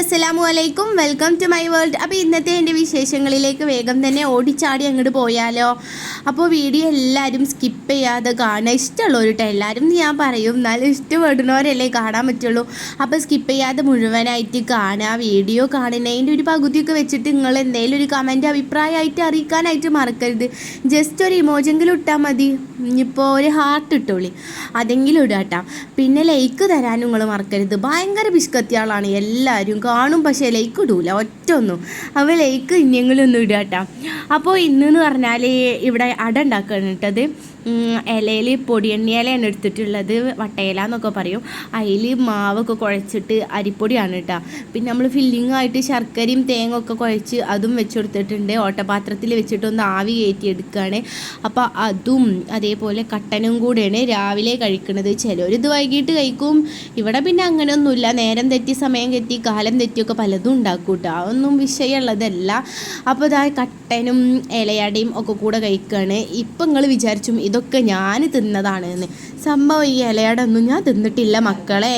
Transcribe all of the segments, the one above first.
അസ്സലാമു അലൈക്കും welcome to my world അപ്പോൾ ഇന്നത്തെ എന്റെ വിശേഷങ്ങളിലേക്ക് വേഗം തന്നെ ഓടിച്ചാടി അങ്ങോട്ട് പോയാലോ. അപ്പോൾ വീഡിയോ എല്ലാവരും സ്കിപ്പ് ചെയ്യാതെ കാണുക. ഇഷ്ടമുള്ളവർ കേട്ടോ എല്ലാവരും ഞാൻ പറയും. എന്നാലും ഇഷ്ടപ്പെടുന്നവരല്ലേ കാണാൻ പറ്റുള്ളൂ. അപ്പോൾ സ്കിപ്പ് ചെയ്യാതെ മുഴുവനായിട്ട് കാണുക. വീഡിയോ കാണുന്നതിന്റെ ഒരു പകുതിയൊക്കെ വെച്ചിട്ട് നിങ്ങൾ എന്തെങ്കിലും ഒരു കമന്റ് അഭിപ്രായമായിട്ട് അറിയിക്കാനായിട്ട് മറക്കരുത്. ജസ്റ്റ് ഒരു ഇമോജെങ്കിലും ഇട്ടാൽ മതി. ഇനിയിപ്പോൾ ഒരു ഹാർട്ട് ഇട്ടോളി. അതെങ്കിലും ഇടാട്ടാ. പിന്നെ ലൈക്ക് തരാനും നിങ്ങൾ മറക്കരുത്. ഭയങ്കര ബിസ്കത്തിയാളാണ് എല്ലാവരും കാണും പക്ഷേ ലൈക്ക് ഇടൂല. ഒറ്റ ഒന്നും. അപ്പോൾ ലൈക്ക് ഇനിയെങ്കിലും ഒന്നും ഇടാട്ടാ. അപ്പോൾ ഇന്നെന്ന് പറഞ്ഞാൽ ഇവിടെ അട ഉണ്ടാക്കുകയാണ് കേട്ടത്. ഇലയിൽ പൊടിയെണ്ണി ഇലയാണ് എടുത്തിട്ടുള്ളത്. വട്ടയില എന്നൊക്കെ പറയും. അതിൽ മാവൊക്കെ കുഴച്ചിട്ട് അരിപ്പൊടിയാണ് കേട്ടോ. പിന്നെ നമ്മൾ ഫില്ലിംഗ് ആയിട്ട് ശർക്കരയും തേങ്ങ ഒക്കെ കുഴച്ച് അതും വെച്ച് കൊടുത്തിട്ടുണ്ട്. ഓട്ടപാത്രത്തിൽ വെച്ചിട്ടൊന്ന് ആവി കയറ്റി എടുക്കുകയാണ് അപ്പോൾ അതും അതേപോലെ കട്ടനും കൂടെയാണ് രാവിലെ കഴിക്കുന്നത് ചിലർ ഇത് വൈകിട്ട് കഴിക്കും. ഇവിടെ പിന്നെ അങ്ങനെയൊന്നുമില്ല. നേരം തെറ്റി സമയം തെറ്റി കാലം തെറ്റിയൊക്കെ പലതും ഉണ്ടാക്കും കേട്ടോ. അതൊന്നും വിഷയമുള്ളതല്ല. അപ്പോൾ ഇതാ കട്ടനും ഇലയടയും ഒക്കെ കൂടെ കഴിക്കുകയാണ് ഇപ്പം നിങ്ങൾ വിചാരിച്ചും ഇതൊക്കെ ഞാൻ തിന്നതാണ് എന്ന് സംഭവം ഈ ഇലയുടെ ഒന്നും ഞാൻ തിന്നിട്ടില്ല മക്കളെ.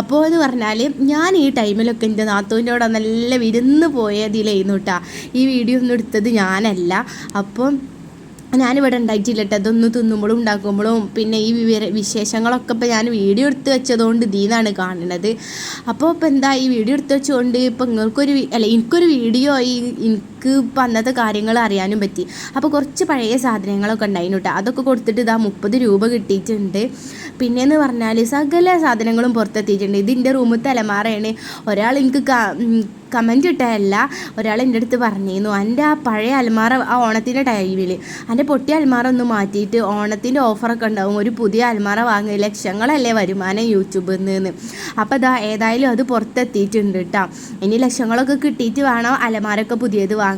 അപ്പോൾ എന്ന് പറഞ്ഞാൽ ഞാൻ ഈ ടൈമിലൊക്കെ എന്റെ നാത്തൂന്റെ കൂടെ നല്ല വിരുന്ന് പോയതിലായിരുന്നു കേട്ടോ ഈ വീഡിയോ ഒന്നും എടുത്തത് ഞാനല്ല. അപ്പം ഞാനിവിടെ ഉണ്ടായിട്ടില്ല കേട്ടോ അതൊന്ന് തിന്നുമ്പോഴും ഉണ്ടാക്കുമ്പോഴും പിന്നെ ഈ വിവര വിശേഷങ്ങളൊക്കെ ഇപ്പോൾ ഞാൻ വീഡിയോ എടുത്ത് വെച്ചതുകൊണ്ട് ഇതീന്നാണ് കാണുന്നത് അപ്പോൾ ഇപ്പോൾ എന്താ ഈ വീഡിയോ എടുത്ത് വെച്ചുകൊണ്ട് ഇപ്പോൾ നിങ്ങൾക്കൊരു അല്ല എനിക്കൊരു വീഡിയോ ഈ എനിക്ക് ഇപ്പം അന്നത്തെ കാര്യങ്ങൾ അറിയാനും പറ്റി. അപ്പോൾ കുറച്ച് പഴയ സാധനങ്ങളൊക്കെ ഉണ്ടായിരുന്നു കേട്ടോ അതൊക്കെ കൊടുത്തിട്ട് ഇതാ മുപ്പത് രൂപ കിട്ടിയിട്ടുണ്ട്. പിന്നെയെന്ന് പറഞ്ഞാൽ സകല സാധനങ്ങളും പുറത്തെത്തിയിട്ടുണ്ട്. ഇതിന്റെ റൂമിൽ തലമാറയാണ്. ഒരാൾ എനിക്ക് കമന്റ് ഇട്ടതല്ല. ഒരാൾ എന്റെ അടുത്ത് പറഞ്ഞിരുന്നു. എന്റെ ആ പഴയ അൽമാറ ആ ഓണത്തിന്റെ ടൈമിൽ എന്റെ പൊട്ടിയ അൽമാറ ഒന്ന് മാറ്റിയിട്ട് ഓണത്തിന്റെ ഓഫറൊക്കെ ഉണ്ടാവും. ഒരു പുതിയ അൽമാറ വാങ്ങി ലക്ഷങ്ങളല്ലേ വരുമാനം യൂട്യൂബിൽ നിന്ന് അപ്പോൾ ഇതാ ഏതായാലും അത് പുറത്തെത്തിയിട്ടുണ്ട് കേട്ടോ ഇനി ലക്ഷങ്ങളൊക്കെ കിട്ടിയിട്ട് വേണം അലമാരൊക്കെ പുതിയത് വാങ്ങാൻ.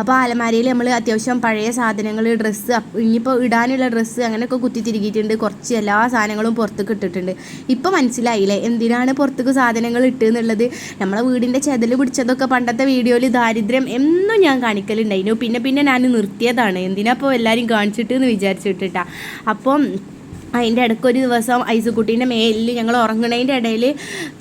അപ്പോൾ ആ അലമാരയിൽ നമ്മൾ അത്യാവശ്യം പഴയ സാധനങ്ങൾ ഡ്രസ്സ് ഇനിയിപ്പോൾ ഇടാനുള്ള ഡ്രസ്സ് അങ്ങനെയൊക്കെ കുത്തി തിരികിയിട്ടുണ്ട്. കുറച്ച് എല്ലാ സാധനങ്ങളും പുറത്തേക്ക് ഇട്ടിട്ടുണ്ട്. ഇപ്പോൾ മനസ്സിലായില്ലേ? എന്തിനാണ് പുറത്തേക്ക് സാധനങ്ങൾ ഇട്ടെന്നുള്ളത്? നമ്മളെ വീടിന്റെ ചെതൽ പിടിച്ചതൊക്കെ പണ്ടത്തെ വീഡിയോയിൽ ദാരിദ്ര്യം എന്നും ഞാൻ കാണിക്കലുണ്ടായിരുന്നു. പിന്നെ പിന്നെ ഞാൻ നിർത്തിയതാണ്. എന്തിനാ ഇപ്പോൾ എല്ലാവരും കാണിച്ചിട്ട് എന്ന് വിചാരിച്ചിട്ടിട്ടാണ് അപ്പം അതിന്റെ ഇടയ്ക്ക് ഒരു ദിവസം ഐസുക്കുട്ടീന്റെ മേലിൽ ഞങ്ങൾ ഉറങ്ങണതിന്റെ ഇടയിൽ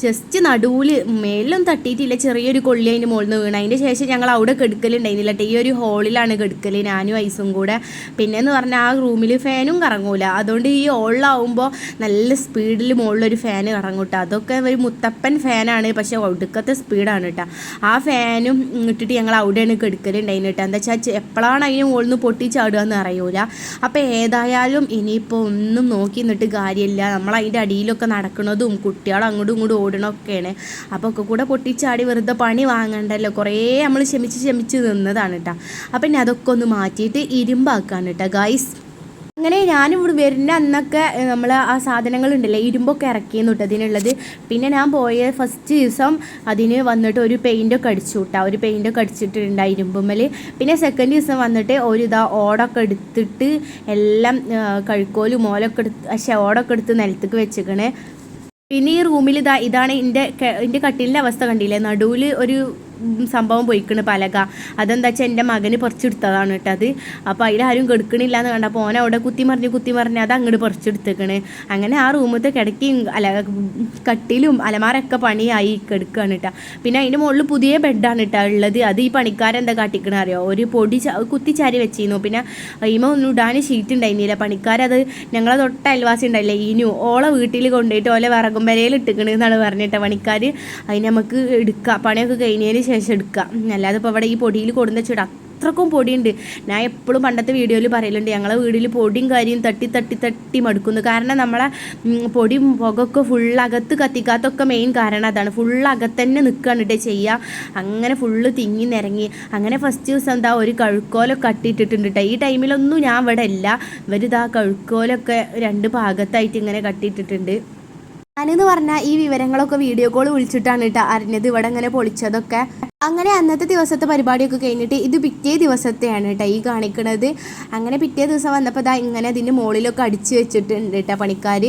ജസ്റ്റ് നടുവിൽ മേലിലൊന്നും തട്ടിയിട്ടില്ല. ചെറിയൊരു കൊള്ളി അതിന്റെ മുകളിൽ നിന്ന് വീണ്. അതിന്റെ ശേഷം ഞങ്ങൾ അവിടെ കെടുക്കലുണ്ടായിരുന്നില്ല. ഈ ഒരു ഹോളിലാണ് കെടുക്കൽ ഞാനും ഐസും കൂടെ. പിന്നെന്ന് പറഞ്ഞാൽ ആ റൂമിൽ ഫാനും കറങ്ങൂല. അതുകൊണ്ട് ഈ ഹോളിലാവുമ്പോൾ നല്ല സ്പീഡിൽ മുകളിലൊരു ഫാൻ കറങ്ങും കേട്ടോ അതൊക്കെ ഒരു മുത്തപ്പൻ ഫാനാണ്. പക്ഷേ ഒടുക്കത്തെ സ്പീഡാണ് കേട്ടോ ആ ഫാനും ഇട്ടിട്ട് ഞങ്ങൾ അവിടെയാണ് കെടുക്കലുണ്ടായിരുന്നു കേട്ടോ എന്താ വെച്ചാൽ എപ്പോഴാണ് അതിന് മുകളിൽ നിന്ന് പൊട്ടിച്ചാടുക എന്ന് അറിയൂല. അപ്പോൾ ഏതായാലും ഇനിയിപ്പോൾ ഒന്നും നോക്കി നിന്നിട്ട് കാര്യമില്ല. നമ്മൾ അതിന്റെ അടിയിലൊക്കെ നടക്കുന്നതും കുട്ടികൾ അങ്ങോട്ടും ഇങ്ങോട്ടും ഓടണമൊക്കെയാണ് അപ്പോൾ ഒക്കെ കൂടെ പൊട്ടിച്ചാടി വെറുതെ പണി വാങ്ങണ്ടല്ലോ. കുറേ നമ്മൾ ക്ഷമിച്ച് ക്ഷമിച്ച് നിന്നതാണ് കേട്ടോ അപ്പം ഇനി അതൊക്കെ ഒന്ന് മാറ്റിയിട്ട് ഇരുമ്പാക്കാണ് കേട്ടോ ഗൈസ് അങ്ങനെ ഞാനും ഇവിടെ വരുന്ന അന്നൊക്കെ നമ്മൾ ആ സാധനങ്ങളുണ്ടല്ലേ ഇരുമ്പൊക്കെ ഇറക്കിയെന്ന് കേട്ടോ അതിനുള്ളത്. പിന്നെ ഞാൻ പോയ ഫസ്റ്റ് ദിവസം അതിന് വന്നിട്ട് ഒരു പെയിന്റൊക്കെ അടിച്ചു വിട്ടാ ഒരു പെയിന്റൊക്കെ അടിച്ചിട്ടുണ്ട് ഇരുമ്പുമ്മൽ പിന്നെ സെക്കൻഡ് ദിവസം വന്നിട്ട് ഒരു ഇതാ ഓടൊക്കെ എടുത്തിട്ട് എല്ലാം കഴുക്കോലും മോലൊക്കെ എടുത്ത് പക്ഷേ ഓടൊക്കെ എടുത്ത് നിലത്തേക്ക് വെച്ചേക്കണേ. പിന്നെ ഈ റൂമിൽ ഇതാ ഇതാണ് എന്റെ എന്റെ കട്ടിലിന്റെ അവസ്ഥ കണ്ടില്ലേ? നടുവിൽ ഒരു സംഭവം പോയിക്കണ് പലക. അതെന്താ വെച്ചാൽ എന്റെ മകന് പറിച്ചെടുത്തതാണ് കേട്ടോ അത്. അപ്പോൾ അതിലാരും കെടുക്കണില്ല എന്ന് കണ്ടപ്പോൾ ഓൻ അവിടെ കുത്തി മറിഞ്ഞ് കുത്തി മറിഞ്ഞ് അത് അങ്ങോട്ട് പറിച്ചെടുത്തേക്കണ്. അങ്ങനെ ആ റൂമത്തെ കിടക്കിയും അല കട്ടിലും അലമാരൊക്കെ പണിയായി കെടുക്കുകയാണ് കേട്ടോ. പിന്നെ അതിന്റെ മുകളിൽ പുതിയ ബെഡാണ് കേട്ടോ ഉള്ളത്. അത് ഈ പണിക്കാരെന്താ കാട്ടിക്കണ അറിയോ? ഒരു പൊടി കുത്തിച്ചാരി വെച്ചിരുന്നു. പിന്നെ ഈമ ഒന്നും ഇടാൻ ഷീറ്റ് ഉണ്ടായിരുന്നില്ല. പണിക്കാരത് ഞങ്ങളെ തൊട്ട അയൽവാസി ഉണ്ടായില്ലേ ഇനു ഓളെ വീട്ടിൽ കൊണ്ടുപോയിട്ട് ഓലെ വിറകും വരയിൽ ഇട്ടിക്കണ് എന്നാണ് പറഞ്ഞിട്ട് പണിക്കാർ അതിന് നമുക്ക് എടുക്കാം. പണിയൊക്കെ കഴിഞ്ഞതിന് ശേഷം എടുക്കാം അല്ലാതെ ഇപ്പോൾ ഇവിടെ ഈ പൊടിയിൽ കൊടുന്ന ചെടി അത്രക്കും പൊടിയുണ്ട്. ഞാൻ എപ്പോഴും പണ്ടത്തെ വീഡിയോയിൽ പറയലുണ്ട്. ഞങ്ങളെ വീടിൽ പൊടിയും കാര്യം തട്ടി തട്ടി തട്ടി മടുക്കുന്നു. കാരണം നമ്മളെ പൊടി പൊടിയും പുകയൊക്കെ ഫുൾ അകത്ത് കത്തിക്കാത്തൊക്കെ മെയിൻ കാരണം അതാണ്. ഫുൾ അകത്തന്നെ നിൽക്കുകയാണ് കേട്ടോ ചെയ്യുക അങ്ങനെ ഫുള്ള് തിങ്ങി നിരങ്ങി. അങ്ങനെ ഫസ്റ്റ് ദിവസം എന്താ ഒരു കഴുക്കോലൊക്കെ കട്ടിയിട്ടിട്ടുണ്ട് കേട്ടോ ഈ ടൈമിലൊന്നും ഞാൻ ഇവിടെ ഇല്ല. ഇവരിതാ കഴുക്കോലൊക്കെ രണ്ട് ഭാഗത്തായിട്ട് ഇങ്ങനെ കട്ടിയിട്ടിട്ടുണ്ട്. ഞാനെന്ന് പറഞ്ഞാൽ ഈ വിവരങ്ങളൊക്കെ വീഡിയോ കോൾ വിളിച്ചിട്ടാണ് കേട്ടോ അറിഞ്ഞത്. ഇവിടെ ഇങ്ങനെ പൊളിച്ചതൊക്കെ അങ്ങനെ അന്നത്തെ ദിവസത്തെ പരിപാടിയൊക്കെ കഴിഞ്ഞിട്ട് ഇത് പിറ്റേ ദിവസത്തെയാണ് കേട്ടോ ഈ കാണിക്കണത്. അങ്ങനെ പിറ്റേ ദിവസം വന്നപ്പോൾ ഇതാ ഇങ്ങനെ അതിന്റെ മുകളിലൊക്കെ അടിച്ച് വെച്ചിട്ടുണ്ട് കേട്ടോ പണിക്കാർ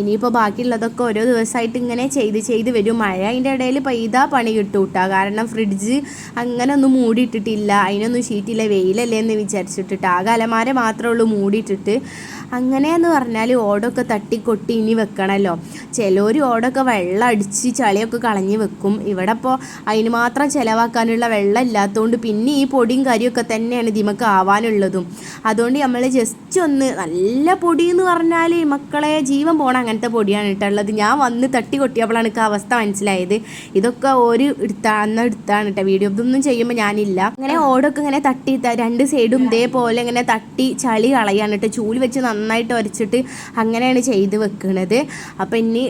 ഇനിയിപ്പോൾ ബാക്കിയുള്ളതൊക്കെ ഓരോ ദിവസമായിട്ട് ഇങ്ങനെ ചെയ്ത് ചെയ്ത് വരും. മഴ അതിന്റെ ഇടയിൽ പെയ്താൽ പണി കിട്ടും കേട്ടോ കാരണം ഫ്രിഡ്ജ് അങ്ങനെ ഒന്നും മൂടിയിട്ടിട്ടില്ല. അതിനൊന്നും ഷീറ്റില്ല. വെയിലല്ലേ എന്ന് വിചാരിച്ചിട്ടിട്ട് ആ കലമാരെ മാത്രമേ ഉള്ളൂ മൂടിയിട്ടിട്ട്. അങ്ങനെയെന്ന് പറഞ്ഞാൽ ഓടൊക്കെ തട്ടിക്കൊട്ടി ഇനി വെക്കണമല്ലോ ചിലർ ഓടൊക്കെ വെള്ളം അടിച്ച് ചളിയൊക്കെ കളഞ്ഞ് വെക്കും. ഇവിടെ ഇപ്പോൾ അതിന് മാത്രം ചിലവാക്കാനുള്ള വെള്ളം ഇല്ലാത്തതുകൊണ്ട് പിന്നെ ഈ പൊടിയും കരിയൊക്കെ തന്നെയാണ് ഇതിമക്ക് ആവാനുള്ളതും. അതുകൊണ്ട് നമ്മൾ ജസ്റ്റ് ഒന്ന് നല്ല പൊടി എന്ന് പറഞ്ഞാൽ മക്കളെ ജീവൻ പോണ അങ്ങനത്തെ പൊടിയാണ് കേട്ടുള്ളത് ഞാൻ വന്ന് തട്ടി കൊട്ടിയപ്പോഴാണ് എനിക്ക് അവസ്ഥ മനസ്സിലായത്. ഇതൊക്കെ ഒരു എടുത്താ എടുത്താണ് കേട്ടോ വീഡിയോ. ഇതൊന്നും ചെയ്യുമ്പോൾ ഞാനില്ല. അങ്ങനെ ഓടൊക്കെ ഇങ്ങനെ തട്ടി രണ്ട് സൈഡും ഇതേപോലെ ഇങ്ങനെ തട്ടി ചളി കളയാണ് കേട്ടോ. ചൂൽ വെച്ച് നന്നായിട്ട് ഒരച്ചിട്ട് അങ്ങനെയാണ് ചെയ്ത് വെക്കുന്നത് അപ്പോൾ ഇനി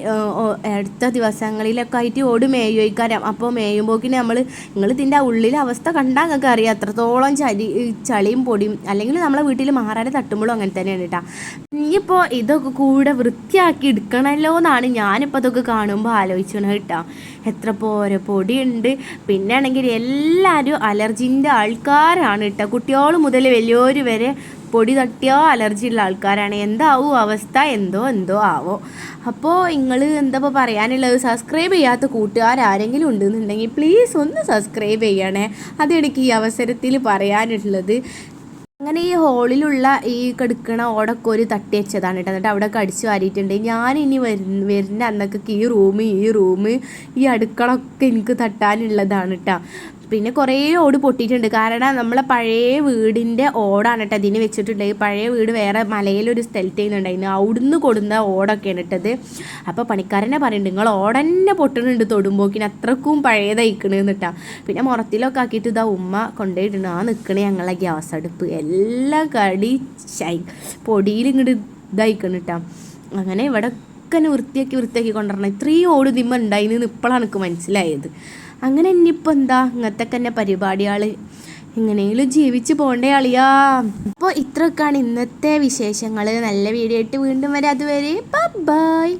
അടുത്ത ദിവസങ്ങളിലൊക്കെ ആയിട്ട് ഓട് മേയോയിക്കാരം അപ്പോൾ മേയുമ്പോക്കിന് നമ്മൾ നിങ്ങൾ ഇതിന്റെ ഉള്ളിലെ അവസ്ഥ കണ്ടാൽ നിങ്ങൾക്ക് അറിയാം. അത്രത്തോളം ചളി ചളിയും പൊടിയും അല്ലെങ്കിൽ നമ്മളെ വീട്ടിൽ മാറാതെ തട്ടുമ്പോഴും അങ്ങനെ തന്നെയാണ് കേട്ടോ. ഇനിയിപ്പോൾ ഇതൊക്കെ കൂടെ വൃത്തിയാക്കി എടുക്കണമല്ലോ എന്നാണ് ഞാനിപ്പോൾ ഇതൊക്കെ കാണുമ്പോൾ ആലോചിച്ചത് കേട്ടോ. എത്ര പോരെ? പൊടിയുണ്ട്. പിന്നെ ആണെങ്കിൽ എല്ലാവരും അലർജിന്റെ ആൾക്കാരാണ് കേട്ടോ. കുട്ടികൾ മുതൽ വലിയവർ വരെ പൊടി തട്ടിയോ അലർജി ഉള്ള ആൾക്കാരാണ്. എന്താവും അവസ്ഥ? എന്തോ എന്തോ ആവോ. അപ്പോൾ നിങ്ങൾ എന്താ പറയാനുള്ളത്? സബ്സ്ക്രൈബ് ചെയ്യാത്ത കൂട്ടുകാരാരെങ്കിലും ഉണ്ടെന്നുണ്ടെങ്കിൽ പ്ലീസ് ഒന്ന് സബ്സ്ക്രൈബ് ചെയ്യണേ. അതെനിക്ക് ഈ അവസരത്തിൽ പറയാനുള്ളത്. അങ്ങനെ ഈ ഹോളിലുള്ള ഈ കെടുക്കണ ഓടൊക്കെ ഒരു തട്ടി വെച്ചതാണ് കേട്ടോ. എന്നിട്ട് അവിടെ കടിച്ചു വാരിയിട്ടുണ്ട്. ഞാൻ ഇനി വരുന്ന വരുന്ന അന്നൊക്കെ ഈ റൂം ഈ റൂം ഈ അടുക്കളൊക്കെ എനിക്ക് തട്ടാനുള്ളതാണ് കേട്ടോ. പിന്നെ കുറേ ഓട് പൊട്ടിയിട്ടുണ്ട്. കാരണം നമ്മളെ പഴയ വീടിന്റെ ഓടാണ് കേട്ടോ ഇതിന് വെച്ചിട്ടുണ്ടെങ്കിൽ പഴയ വീട് വേറെ മലയിലൊരു സ്ഥലത്ത് ചെയ്യുന്നുണ്ടായിരുന്നു അവിടുന്ന് കൊടുന്ന ഓടൊക്കെയാണ് ഇട്ടത്. അപ്പോൾ പണിക്കാരനെ പറയുന്നുണ്ട് നിങ്ങൾ ഓടന്നെ പൊട്ടണുണ്ട് തൊടുമ്പോക്കിന്. അത്രക്കും പഴയതയിക്കണെന്ന് കേട്ടോ പിന്നെ മുറത്തിലൊക്കെ ആക്കിയിട്ട് ഇതാ ഉമ്മ കൊണ്ടുപോയിട്ടുണ്ട്. ആ നിൽക്കണേ ഞങ്ങളെ ഗ്യാസ് അടുപ്പ്. എല്ലാം കടി പൊടിയിൽ ഇങ്ങോട്ട് ഇതായിക്കണം കേട്ടോ. അങ്ങനെ ഇവിടെ ഒക്കെ വൃത്തിയാക്കി വൃത്തിയാക്കി കൊണ്ടുവരണം. ഇത്രയും ഓട് ദിമ്മ ഉണ്ടായിന്ന് ഇപ്പോഴാണ് എനിക്ക് മനസ്സിലായത്. അങ്ങനെ ഇനിയിപ്പോൾ എന്താ? ഇങ്ങനത്തെ തന്നെ പരിപാടികൾ എങ്ങനെയെങ്കിലും ജീവിച്ച് പോണ്ടേ അളിയാ. അപ്പോൾ ഇത്രയൊക്കെയാണ് ഇന്നത്തെ വിശേഷങ്ങൾ നല്ല വീഡിയോ ആയിട്ട് വീണ്ടും വരെ. അതുവരെ ബൈ